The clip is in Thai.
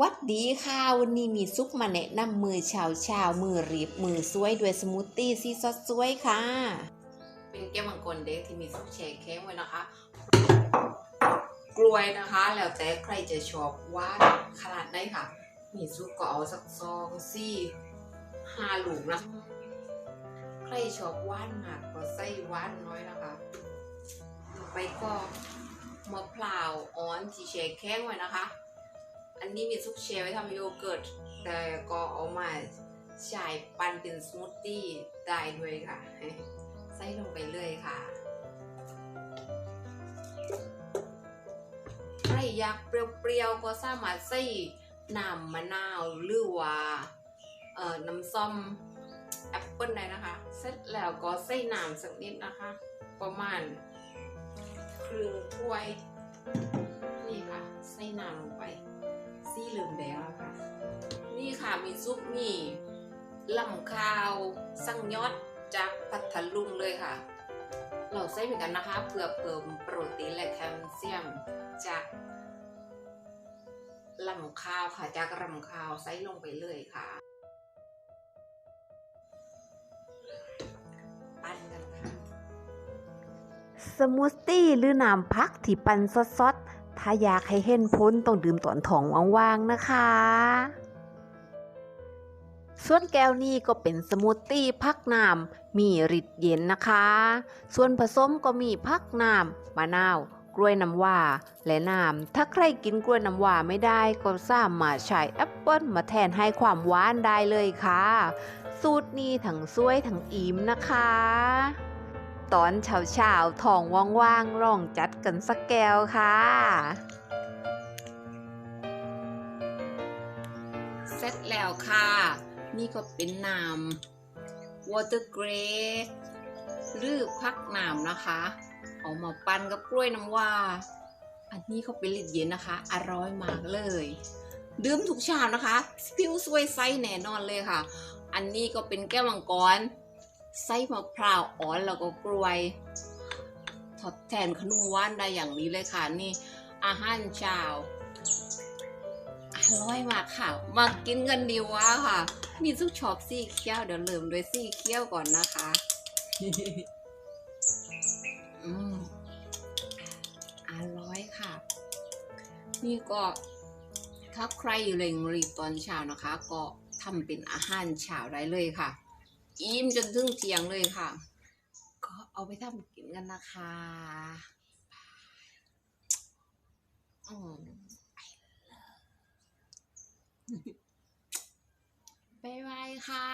วัดดีค่ะวันนี้มีซุปมาแนะนำมือชาวชาวมือรีบมือสวยด้วยสมูทตี้ซีซอสสวยค่ะ เป็นแก้วมังกรเด็กที่มีซุปแช่แข็งไว้นะคะ กล้วยนะคะ แล้วแต่ใครจะชอบว่านขนาดไหนค่ะ มีซุปก็เอาสักซองซี่ห้าลูกนะใครชอบว่านมากก็ใส่ว่านน้อยนะคะไปก็มะพร้าวอ่อนที่แช่แข็งไว้นะคะ นนี้มีซุปเชลไว้ทำโยเกิร์ต แต่ก็เอามาใช้ปั่นเป็นสมูทตี้ได้ด้วยค่ะ ใส่ลงไปเลยค่ะ ใครอยากเปรี้ยวๆ ก็สามารถใส่น้ำมะนาวหรือว่าเอ่อน้ำส้มแอปเปิลได้นะคะ เสร็จแล้วก็ใส่น้ำสักนิดนะคะ ประมาณครึ่งถ้วย ค่ะ ใส่น้ำลงไปซี่เหลืองแดงแล้วค่ะ นี่ค่ะมีซุปมีลำข้าวสั่งยอดจากพัทลุงเลยค่ะ เราใส่เหมือนกันนะคะเพื่อเพิ่มโปรตีนและแคลเซียมจากลำข้าวค่ะจากลำข้าวใส่ลงไปเลยค่ะปั้นกันค่ะสมูทตี้หรือน้ำพักที่ปั่นสดๆ ถ้าอยากให้เห็นพ้นต้องดื่มตอนท้องว่างๆนะคะ ส่วนแก้วนี้ก็เป็นสมูทตี้พักน้ำมีฤทธิ์เย็นนะคะ ส่วนผสมก็มีพักน้ำมะนาวกล้วยน้ำว้าและน้ำถ้าใครกินกล้วยน้ำว้าไม่ได้ก็สามารถใช้แอปเปิลมาแทนให้ความหวานได้เลยค่ะ สูตรนี้ทั้งสวยทั้งอิ่มนะคะ ตอนเช้าๆท้องว่างๆร้องจัดกันสักแก้วค่ะ เสร็จแล้วค่ะ นี่ก็เป็นน้ำ water grade หรือพักน้ำนะคะ เอามาปั่นกับกล้วยน้ำว้าอันนี้เขาเป็นลิตเย็นนะคะ อร่อยมากเลย ดื่มทุกเช้านะคะ ผิวสวยใสแน่นอนเลยค่ะ อันนี้ก็เป็นแก้วมังกร ไส้มะพร้าวอ่อนแล้วก็กล้วยทดแทนขนมหวานได้อย่างนี้เลยค่ะนี่ อาหารเช้าอร่อยมากค่ะ มากินกันดีวะค่ะ มีซุปชอบซี่เคี้ยวเดี๋ยวเริ่มด้วยซี่เคี้ยวก่อนนะคะอืมอร่อยค่ะ นี่ก็ถ้าใครอยู่เร่งรีบตอนเช้านะคะ ก็ทำเป็นอาหารเช้าได้เลยค่ะ อิ่มจนถึงเที่ยงเลยค่ะ ก็เอาไปทำกินกันนะคะอืมบายบายค่ะ